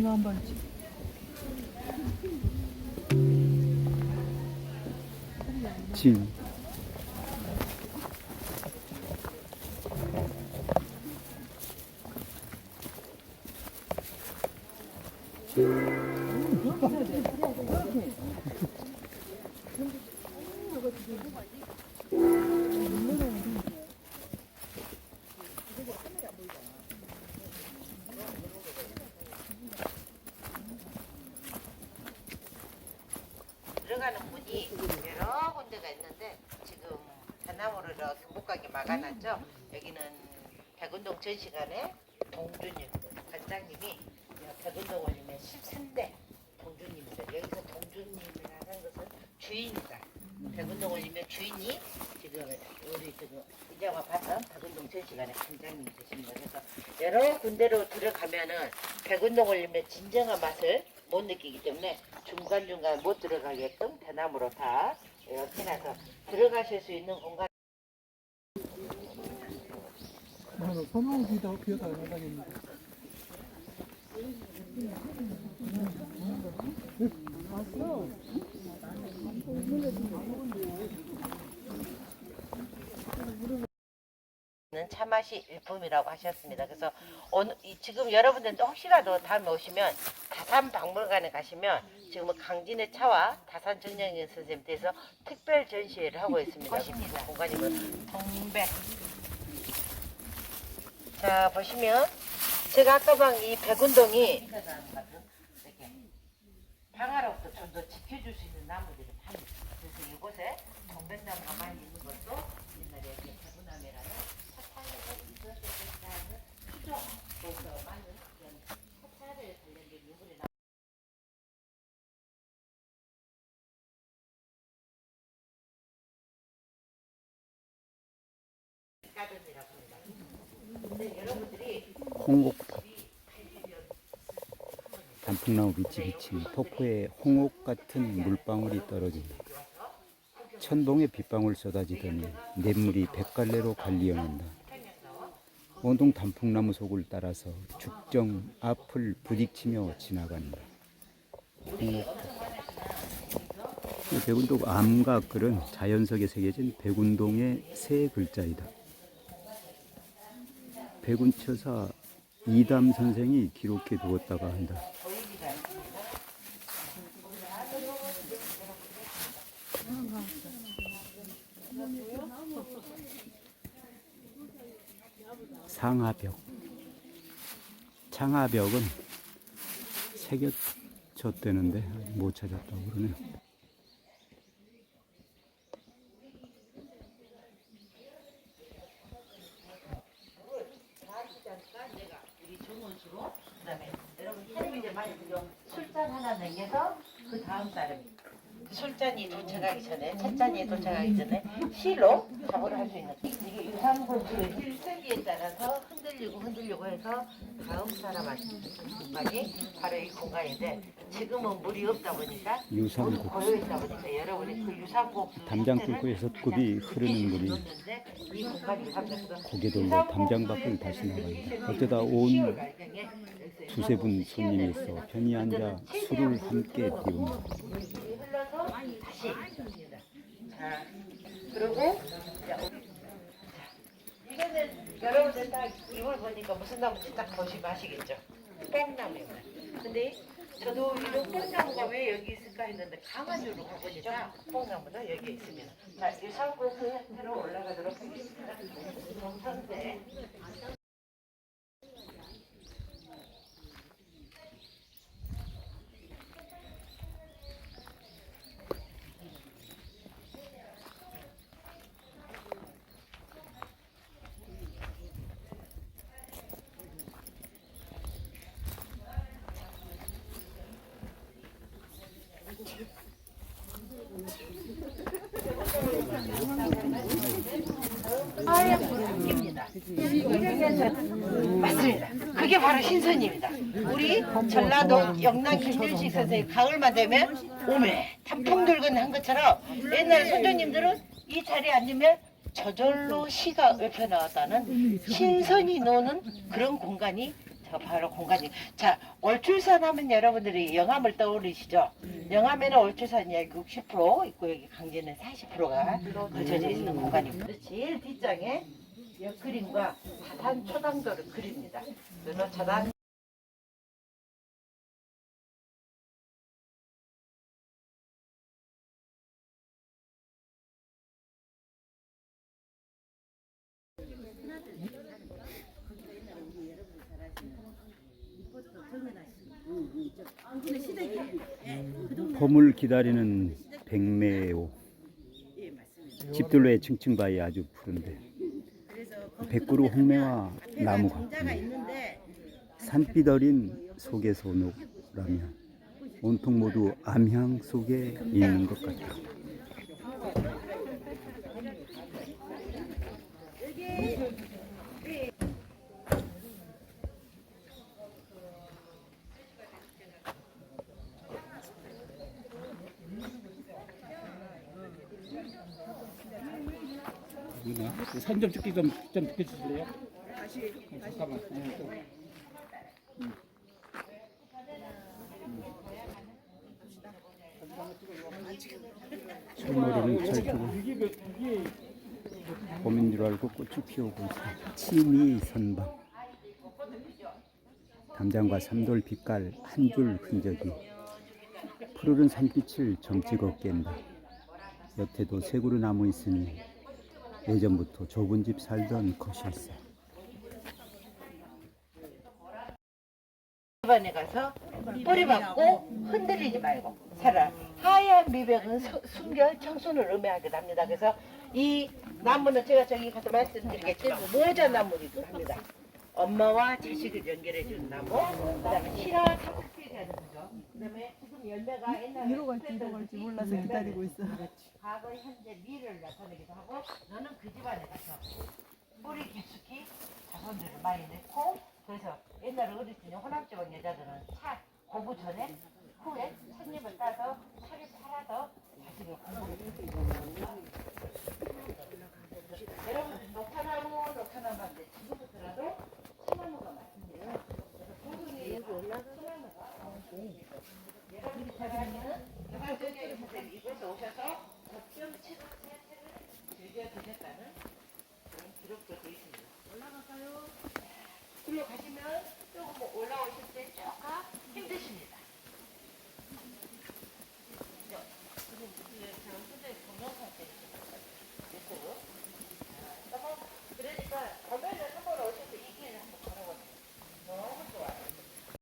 중요한 발 들어가는 문이 여러 군데가 있는데 지금 대나무를 이렇게 못 가게 막아놨죠. 여기는 백운동 전시관에 동주님 관장님이 백운동 올리면 13대 동주님이세요. 여기서 동주님이라는 것은 주인이다. 백운동 올리면 주인이 지금 우리 지금 이자와 봤던 백운동 전시관의 관장님이 되십니다. 그래서 여러 군데로 들어가면은 백운동 올리면 진정한 맛을 못 느끼기 때문에 중간중간 못 들어가게끔 대나무로 다 이렇게 해놔서 들어가실 수 있는 공간 나는 선호우 비다 비어다 나가겠네. 는 차맛이 일품이라고 하셨습니다. 그래서 오늘 이- 지금 여러분들도 혹시라도 다음에 오시면 다산 박물관에 가시면 지금 뭐 강진의 차와 다산 정영인 선생님께서 특별 전시회를 하고 있습니다. 것입니다. 공간이 뭐 동백. 자 보시면 제가 아까 방이 백운동이 방아로부터 좀 더 지켜줄 수 있는 나무들이 많습니다. 그래서 이곳에 동백나무가 많이 있는 것도 옛날에 이렇게 백운나무라는 사탕에서 있었다는 수종에서 많은 그런 사찰에 관련된 유물이 나. 가든이라고 합니다. 근데 여러분들이 홍옥 단풍나무 빛이 비친 폭포에 홍옥 같은 물방울이 떨어진다. 천봉에 빗방울 쏟아지더니 냇물이 백갈래로 갈리어난다. 온동 단풍나무 속을 따라서 죽정 앞을 부딪히며 지나간다. 홍옥 이 백운동 암각글은 자연석에 새겨진 백운동의 세 글자이다. 백운처사 이담 선생이 기록해 두었다가 한다. 상하벽. 창하벽은 새겨졌다는데 아직 못 찾았다고 그러네요. 정원수로 그다음에 여러분 텔레비전 많이 보죠. 술잔 하나 남겨서 그 다음 달에 술잔이 도착하기 전에 첫 잔이 도착하기 전에 실로 작업을 할 수 있는 이게 유상본수의 힐세기에 따라서 흔들리고 흔들리고 해서 다음 사람한테 주는 공간이 바로 이 공간인데 지금은 물이 없다 보니까 유상국. 고여 있다 보니까 여러분이 그 유상곡수 담장 뚫고 여섯 급이 흐르는 물이 고개 돌려 담장 밖을 다시 나간다. 어쩌다 온 두세 분 손님이 있어 편히 앉아 술을 함께. 물이 흘러서 다시. 자, 그리고 딱 이걸 보니까 무슨 나무인지 딱 보시면 아시겠죠? 뽕나무입니다. 근데 저도 이런 뽕나무가 왜 여기 있을까 했는데 강화주로 가보니까 뽕나무도 여기 있습니다. 자, 유상고에서 들어 올라가도록 하겠습니다. 정선대. 입니다. 맞습니다. 그게 바로 신선입니다. 우리 전라도 영남 김준식 선생님 가을만 되면 오메 단풍 들건 한 것처럼 옛날 선조님들은 이 자리에 앉으면 저절로 시가 웹혀 나왔다는 신선이 노는 그런 공간이 저 바로 공간이. 자, 올출산 하면 여러분들이 영암을 떠오르시죠? 영암에는 올출산이 약60% 있고 여기 강진은 40%가 걸쳐져 있는 공간입니다. 제일 뒷장에 옆그림과 차단 초당도를 그립니다. 그래서 차단 봄을 기다리는 백매호 집들로의 층층바위 아주 푸른데 백구루 홍매와 나무가. 산빛 어린 속에소노라면 온통 모두 암향 속에 있는 것 같다. 사진 좀 찍기 좀, 좀 비켜주실래요? 잠깐만. 네, 또. 철모르는 철두고 봄인 줄 알고 꽃을 피우고 있어. 침이 선방. 담장과 삼돌 빛깔 한 줄 흔적이 푸르른 산빛을 점찍어 깬다. 옆에도 새구루 나무 있으니 예전부터 좁은 집 살던 것일세. 집안에 가서 뿌리 받고 흔들리지 말고 살아. 하얀 미백은 수- 순결 청순을 의미하기도 합니다. 그래서 이 나무는 제가 저기 가서 말씀드리겠지만 모자 나무이기도 합니다. 엄마와 자식을 연결해 나무, 그다음에 실화 상태라는 거죠. 그다음에 지금 열매가 옛날에 위로 갈지 위로 갈지 몰라서 기다리고 있어. 과거, 현재, 미래를 나타내기도 하고 너는 그 집안에 가서 뿌리 깊숙이 자손들을 많이 넣고 그래서 옛날에 어렸을 때 호남지방 여자들은 차 고부 전에 후에 찻잎을 따서 차를 팔아서 자식을 공부를 여러분 녹화나무 녹화나무인데 지금부터라도 어쩜 책을 즐겨 드셨다는 기록도 되어 있습니다. 올라갈까요? 올라가시면